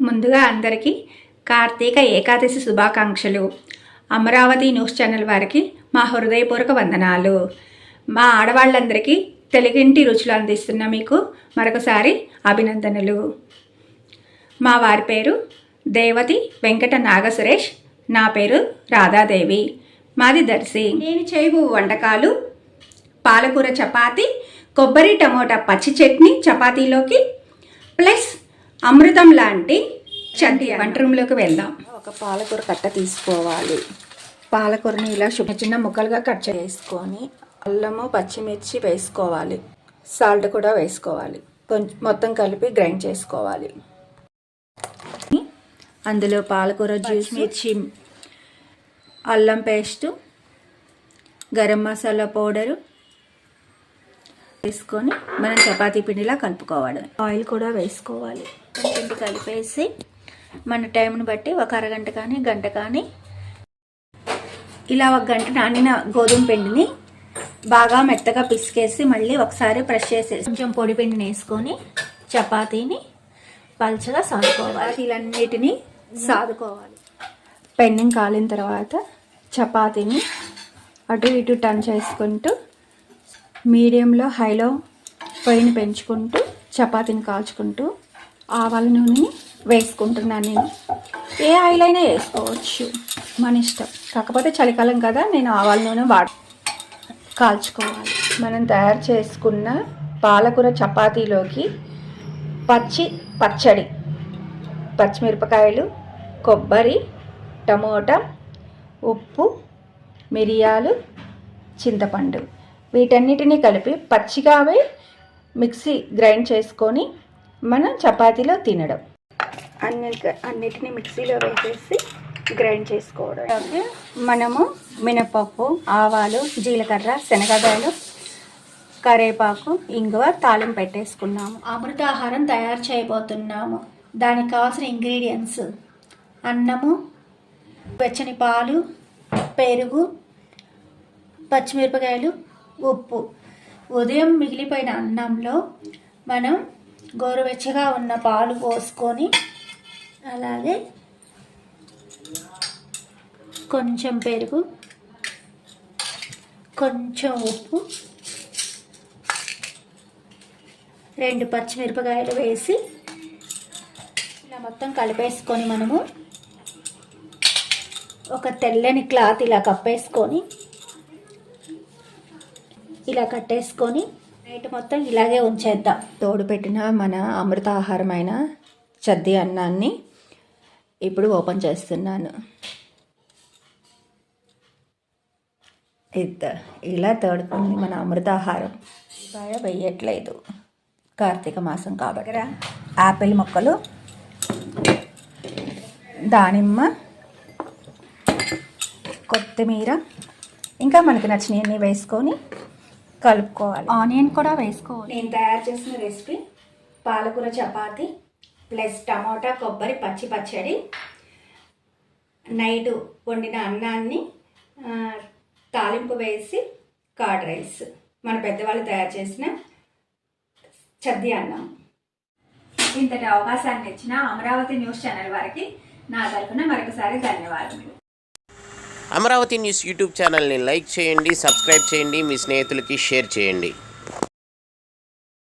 ముందుగా అందరికీ కార్తీక ఏకాదశి శుభాకాంక్షలు. అమరావతి న్యూస్ ఛానల్ వారికి మా హృదయపూర్వక వందనాలు. మా ఆడవాళ్ళందరికీ తెలుగింటి రుచులు అందిస్తున్న మీకు మరొకసారి అభినందనలు. మా వారి పేరు దేవతి వెంకట నాగసురేష్ నా పేరు రాధాదేవి. మాది దర్శి. నేను చేయబో వంటకాలు పాలకూర చపాతి కొబ్బరి టమోటా పచ్చి చట్నీ చపాతీలోకి ప్లస్ అమృతం లాంటి చట్నీ వంట రూమ్లోకి వెళ్దాం. ఒక పాలకూర కట్ట తీసుకోవాలి. పాలకూరని ఇలా చిన్న చిన్న ముక్కలుగా కట్ చేసుకొని అల్లము పచ్చిమిర్చి వేసుకోవాలి. సాల్ట్ కూడా వేసుకోవాలి. కొంచెం మొత్తం కలిపి గ్రైండ్ చేసుకోవాలి. అందులో పాలకూర జ్యూస్ మిర్చి అల్లం పేస్టు గరం మసాలా పౌడరు వేసుకొని మనం చపాతీ పిండిలా కలుపుకోవాలి. ఆయిల్ కూడా వేసుకోవాలి. పిండి కలిపేసి మన టైంని బట్టి ఒక అరగంట కానీ గంట కానీ ఇలా ఒక గంట నానిన గోధుమ పిండిని బాగా మెత్తగా పిసికేసి మళ్ళీ ఒకసారి ఫ్రెష్ చేసేసి కొంచెం పొడి పిండిని వేసుకొని చపాతీని పల్చగా సాదుకోవాలి ఇలన్నిటిని సాదుకోవాలి పెండింగ్ కాలిన తర్వాత చపాతీని అటు ఇటు టర్న్ చేసుకుంటూ మీడియంలో హైలో పొయ్యిని పెంచుకుంటూ చపాతీని కాల్చుకుంటూ ఆవాల నూనెని వేసుకుంటున్నాను నేను. ఏ ఆయిల్ అయినా వేసుకోవచ్చు. మన ఇష్టం. కాకపోతే చలికాలం కదా నేను ఆవాల నూనె వాడు కాల్చుకోవాలి. మనం తయారు చేసుకున్న పాలకూర చపాతీలోకి పచ్చి పచ్చడి పచ్చిమిరపకాయలు కొబ్బరి టమోటా ఉప్పు మిరియాలు చింతపండు. వీటన్నిటిని కలిపి పచ్చిగావే మిక్సీ గ్రైండ్ చేసుకొని మనం చపాతీలో తినడం. అన్ని అన్నిటిని మిక్సీలో వేసేసి గ్రైండ్ చేసుకోవడం. అలాగే మనము మినపప్పు ఆవాలు జీలకర్ర శనగకాయలు కరేపాకు ఇంగువ తాళం పెట్టేసుకున్నాము. అమృతాహారం తయారు చేయబోతున్నాము. దానికి కావాల్సిన ఇంగ్రీడియంట్స్ అన్నము వెచ్చని పాలు పెరుగు పచ్చిమిరపకాయలు ఉప్పు. ఉదయం మిగిలిపోయిన అన్నంలో మనం గోరువెచ్చగా ఉన్న పాలు పోసుకొని అలాగే కొంచెం పెరుగు కొంచెం ఉప్పు రెండు పచ్చిమిరపకాయలు వేసి ఇలా మొత్తం కలిపేసుకొని మనము ఒక తెల్లని క్లాత్ ఇలా కప్పేసుకొని ఇలా కట్టేసుకొని నైట్ మొత్తం ఇలాగే ఉంచేద్దాం. తోడు పెట్టిన మన అమృతాహారమైన చద్ది అన్నాన్ని ఇప్పుడు ఓపెన్ చేస్తున్నాను. ఇద్ద ఇలా తోడుకుంది మన అమృతాహారం బాయ వేయట్లేదు. కార్తీక మాసం కాబట్టి. యాపిల్ మొక్కలు దానిమ్మ కొత్తిమీర ఇంకా మనకి నచ్చినవన్నీ వేసుకొని కలుపుకోవాలి. ఆనియన్ కూడా వేసుకోవాలి. నేను తయారు చేసిన రెసిపీ పాలకూర చపాతి ప్లస్ టమాటా కొబ్బరి పచ్చి పచ్చడి నైట్ వండిన అన్నాన్ని తాలింపు వేసి కర్డ్ రైస్. మన పెద్దవాళ్ళు తయారు చేసిన చద్ది అన్నం. ఇంతటి అవకాశాన్ని ఇచ్చిన అమరావతి న్యూస్ ఛానల్ వారికి నా తరఫున మరొకసారి ధన్యవాదములు. అమరావతి న్యూస్ యూట్యూబ్ ఛానల్ని లైక్ చేయండి సబ్స్క్రైబ్ చేయండి మీ స్నేహితులకి షేర్ చేయండి.